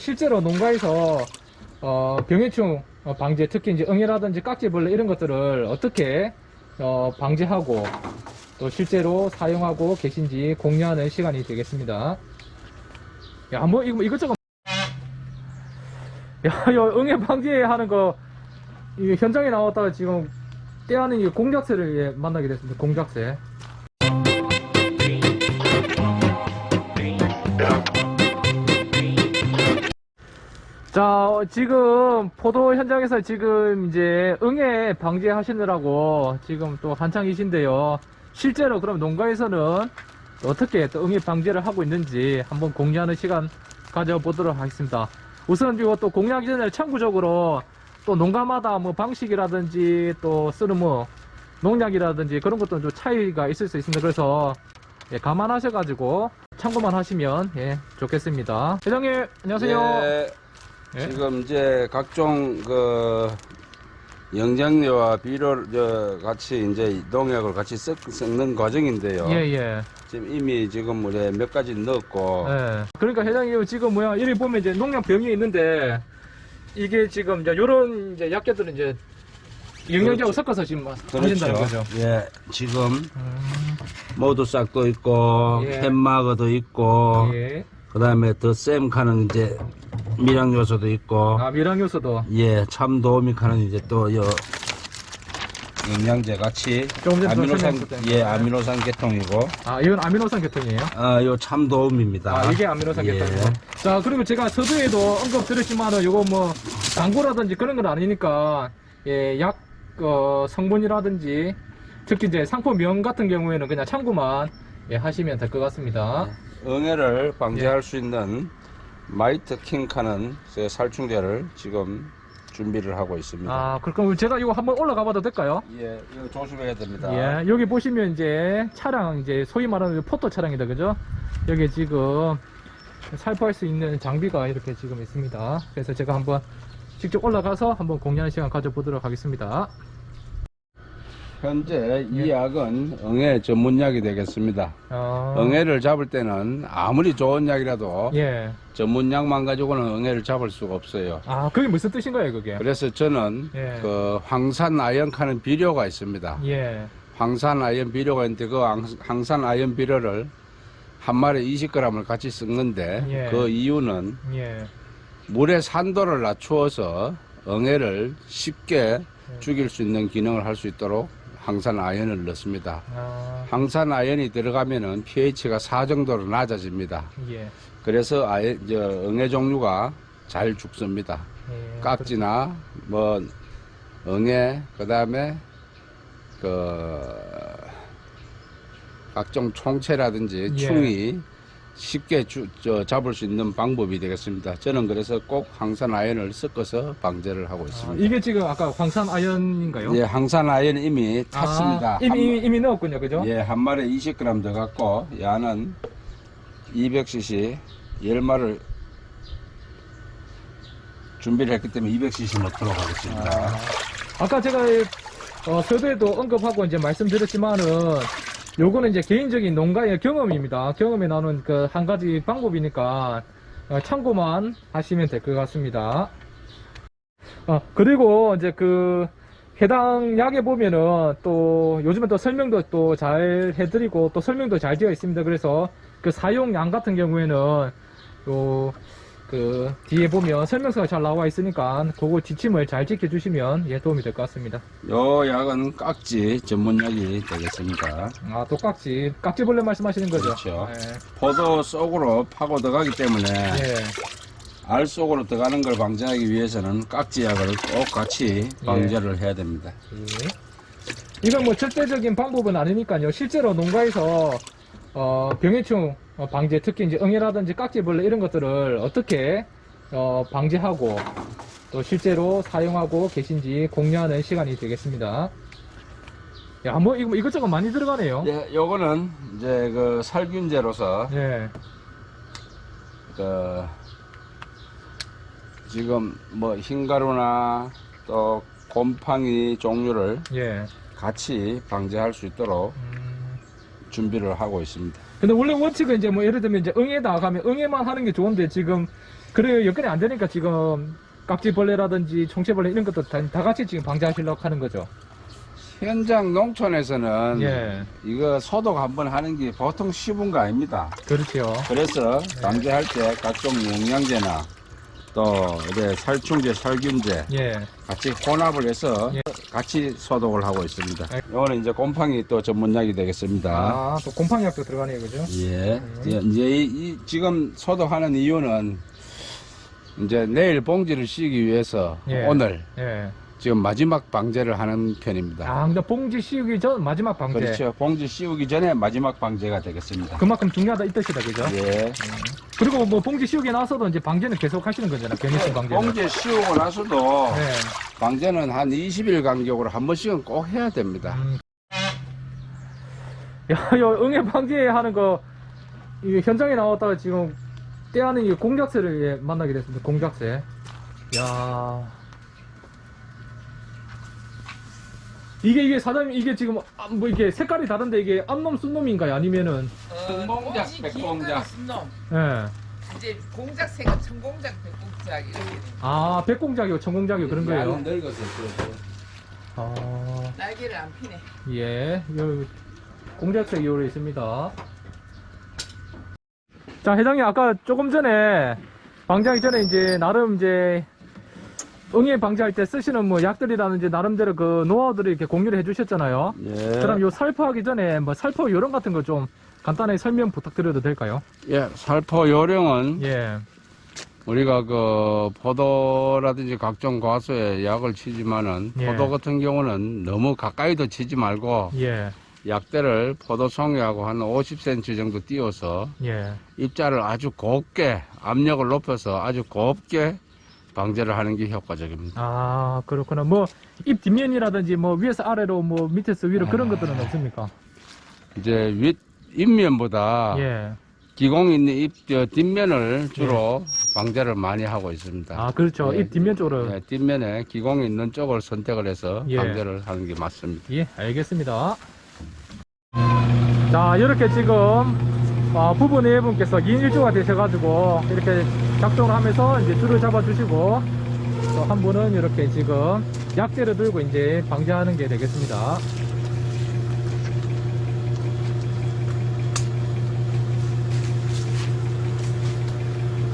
실제로 농가에서 어, 병해충 어, 방제, 특히 이제 응애라든지 깍지벌레 이런 것들을 어떻게 어, 방지하고 또 실제로 사용하고 계신지 공유하는 시간이 되겠습니다. 야, 뭐 이거 이것저것 야, 이 응애 방지하는 거이 현장에 나왔다가 지금 떼하는 이 공작새를 예, 만나게 됐습니다. 공작새. 자, 어, 지금 포도 현장에서 지금 이제 응애 방지하시느라고 지금 또 한창이신데요. 실제로 그럼 농가에서는 어떻게 또 응애 방지를 하고 있는지 한번 공유하는 시간 가져보도록 하겠습니다. 우선 이거 또 공유하기 전에 참고적으로 또 농가마다 뭐 방식이라든지 또 쓰는 뭐 농약이라든지 그런 것도 좀 차이가 있을 수 있습니다. 그래서 예, 감안하셔가지고 참고만 하시면 예, 좋겠습니다. 회장님 안녕하세요. 예, 예. 지금 이제 각종 그 영장류와 비료 저 같이 이제 농약을 같이 섞, 는 과정인데요. 예, 예. 지금 이미 지금 우리 몇 가지 넣었고 예. 그러니까 회장님 지금 뭐야 여기 보면 이제 농약 병이 있는데 이게 지금 이제 요런 이제 약재들은 이제 영양제하고 그렇죠. 섞어서 지금 하신다는 거죠. 예, 지금 음, 모두 싹도 있고 예. 햄마거도 있고 예. 그 다음에 더쌤 칸은 이제 미량 요소도 있고 아 미량 요소도 예, 참 도우미 칸은 이제 또 요 영양제 같이 조금 전에 아미노산 설명했었던 예, 거. 아미노산 계통이고 아 이건 아미노산 계통이에요. 아, 요 참 도움입니다. 아 이게 아미노산 예. 계통이고. 자 그리고 제가 서두에도 언급 드렸지만은 요거 뭐 광고라든지 그런 건 아니니까 예약 어, 성분이라든지 특히 이제 상품명 같은 경우에는 그냥 참고만 예, 하시면 될 것 같습니다. 응애를 예. 방지할 수 있는 마이트 킹카는 제 살충제를 지금 준비를 하고 있습니다. 아, 그럼 제가 이거 한번 올라가 봐도 될까요? 예, 이거 조심해야 됩니다. 예, 여기 보시면 이제 차량, 이제 소위 말하는 포토 차량이다, 그죠? 여기 지금 살포할 수 있는 장비가 이렇게 지금 있습니다. 그래서 제가 한번 직접 올라가서 한번 공유하는 시간 가져보도록 하겠습니다. 현재 예. 이 약은 응애 전문약이 되겠습니다. 어, 응애를 잡을 때는 아무리 좋은 약이라도 예. 전문약만 가지고는 응애를 잡을 수가 없어요. 아, 그게 무슨 뜻인 거예요, 그게? 그래서 저는 예. 그 황산 아연카는 비료가 있습니다. 예. 황산 아연 비료가 있는데 그 황- 황산 아연 비료를 한 마리에 20g을 같이 섞는데 예. 그 이유는 예. 물의 산도를 낮추어서 응애를 쉽게 예. 죽일 수 있는 기능을 할 수 있도록 황산 아연을 넣습니다. 아, 황산 아연이 들어가면은 pH가 4 정도로 낮아집니다. 예. 그래서 저 응애 종류가 잘 죽습니다. 예. 깍지나 뭐 응애 그다음에 그 각종 총체라든지 예. 충이 쉽게 주, 저, 잡을 수 있는 방법이 되겠습니다. 저는 그래서 꼭 항산 아연을 섞어서 방제를 하고 아, 있습니다. 이게 지금 아까 황산 아연인가요? 예, 항산 아연 이미 아, 탔습니다. 이미, 한, 이미, 이미 넣었군요, 그죠? 예, 한 마리에 20g 더 갖고 야는 200cc 10마를 준비를 했기 때문에 200cc 넣도록 하겠습니다. 아까 제가 어, 서두에도 언급하고 이제 말씀드렸지만은 요거는 이제 개인적인 농가의 경험입니다. 경험에 나오는 그한 가지 방법이니까 어, 참고만 하시면 될 것 같습니다. 어, 그리고 이제 그 해당 약에 보면은 또 요즘에 또 설명도 또 잘 해드리고 또 설명도 잘 되어 있습니다. 그래서 그 사용량 같은 경우에는 요 그 뒤에 보면 설명서가 잘 나와 있으니까 그거 지침을 잘 지켜주시면 예 도움이 될 것 같습니다. 요 약은 깍지 전문약이 되겠습니다. 아 또 깍지 깍지벌레 말씀하시는 거죠? 그렇죠. 예. 포도 속으로 파고 들어가기 때문에 예. 알 속으로 들어가는 걸 방지하기 위해서는 깍지 약을 꼭 같이 예. 방제를 해야 됩니다. 예. 이건 뭐 절대적인 방법은 아니니까요. 실제로 농가에서 어, 병해충 어, 방제, 특히 이제 응애라든지 깍지벌레 이런 것들을 어떻게 어, 방지하고 또 실제로 사용하고 계신지 공유하는 시간이 되겠습니다. 야, 뭐 이거 이것저것 많이 들어가네요. 예, 요거는 이제 그 살균제로서 예. 그 지금 뭐 흰가루나 또 곰팡이 종류를 예. 같이 방제할 수 있도록 음, 준비를 하고 있습니다. 근데 원래 원칙은 이제 뭐 예를 들면 이제 응애다 가면 응애만 하는 게 좋은데 지금 그래요. 여건이 안 되니까 지금 깍지벌레라든지 총체벌레 이런 것도 다, 다 같이 지금 방지하시려고 하는 거죠. 현장 농촌에서는 예. 이거 소독 한번 하는 게 보통 쉬운 거 아닙니다. 그렇죠. 그래서 방제할 때 각종 영양제나 또 이제 살충제, 살균제 예. 같이 혼합을 해서 예. 같이 소독을 하고 있습니다. 예. 이거는 이제 곰팡이 또 전문약이 되겠습니다. 아, 또 곰팡이약도 들어가네요, 그죠? 예. 이제 이, 이 지금 소독하는 이유는 이제 내일 봉지를 씌우기 위해서 예. 오늘 예. 지금 마지막 방제를 하는 편입니다. 아, 근데 봉지 씌우기 전 마지막 방제. 그렇죠. 봉지 씌우기 전에 마지막 방제가 되겠습니다. 그만큼 중요하다 이 뜻이다, 그죠? 예. 그리고 뭐 봉지 씌우기 나서도 이제 방제는 계속 하시는 거잖아요, 변이성 방제는. 봉지 씌우고 나서도 네. 방제는 한 20일 간격으로 한 번씩은 꼭 해야 됩니다. 음. 야, 요 응애 방지하는 거, 이 현장에 나왔다가 지금 떼하는 이 공작새를 예, 만나게 됐습니다. 공작새. 야 이게, 이게 사장님, 이게 지금, 아, 뭐 이게 색깔이 다른데 이게 암놈, 순놈인가요? 아니면은, 청공작, 어, 백공작. 순놈. 예. 이제 공작새가 청공작, 백공작 이렇게 되는 아, 백공작이고 청공작이고 그런 거예요? 양은 늙어서 그- 아, 날개를 안 피네. 예, 요 공작색 이오래 있습니다. 자, 회장님 아까 조금 전에 방지하기 전에 이제 나름 이제 응애 방지할 때 쓰시는 뭐 약들이라든지 나름대로 그 노하우들을 이렇게 공유를 해주셨잖아요. 예. 그럼 요 살포하기 전에 뭐 살포 요령 같은 거 좀 간단하게 설명 부탁드려도 될까요? 예, 살포 요령은 예, 우리가 그 포도라든지 각종 과수에 약을 치지만은 예. 포도 같은 경우는 너무 가까이도 치지 말고 예, 약대를 포도송이하고 한 50cm 정도 띄워서 예. 입자를 아주 곱게 압력을 높여서 아주 곱게 방제를 하는 게 효과적입니다. 아, 그렇구나. 뭐 입 뒷면이라든지 뭐 위에서 아래로 뭐 밑에서 위로 그런 것들은 없습니까? 이제 윗 윗면보다 예. 기공 있는 입 저, 뒷면을 주로 방제를 많이 하고 있습니다. 아, 그렇죠. 예, 입 뒷면 쪽으로. 예, 뒷면에 기공이 있는 쪽을 선택을 해서 예. 방제를 하는 게 맞습니다. 예, 알겠습니다. 자, 이렇게 지금 어, 부부 네 분께서 2인 1조가 되셔가지고 이렇게 작동을 하면서 이제 줄을 잡아주시고 또 한 분은 이렇게 지금 약재를 들고 이제 방지하는 게 되겠습니다.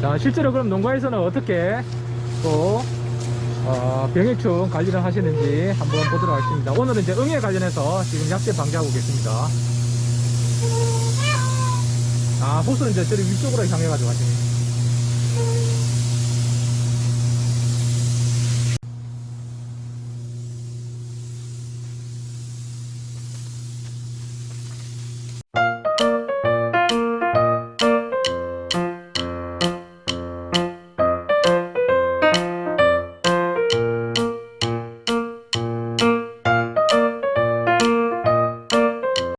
자, 실제로 그럼 농가에서는 어떻게 또 어, 병해충 관리를 하시는지 한번 보도록 하겠습니다. 오늘은 이제 응애 관련해서 지금 약재 방지하고 계십니다. 아, 호수는 이제 저리 위쪽으로 향해가지고 하시네.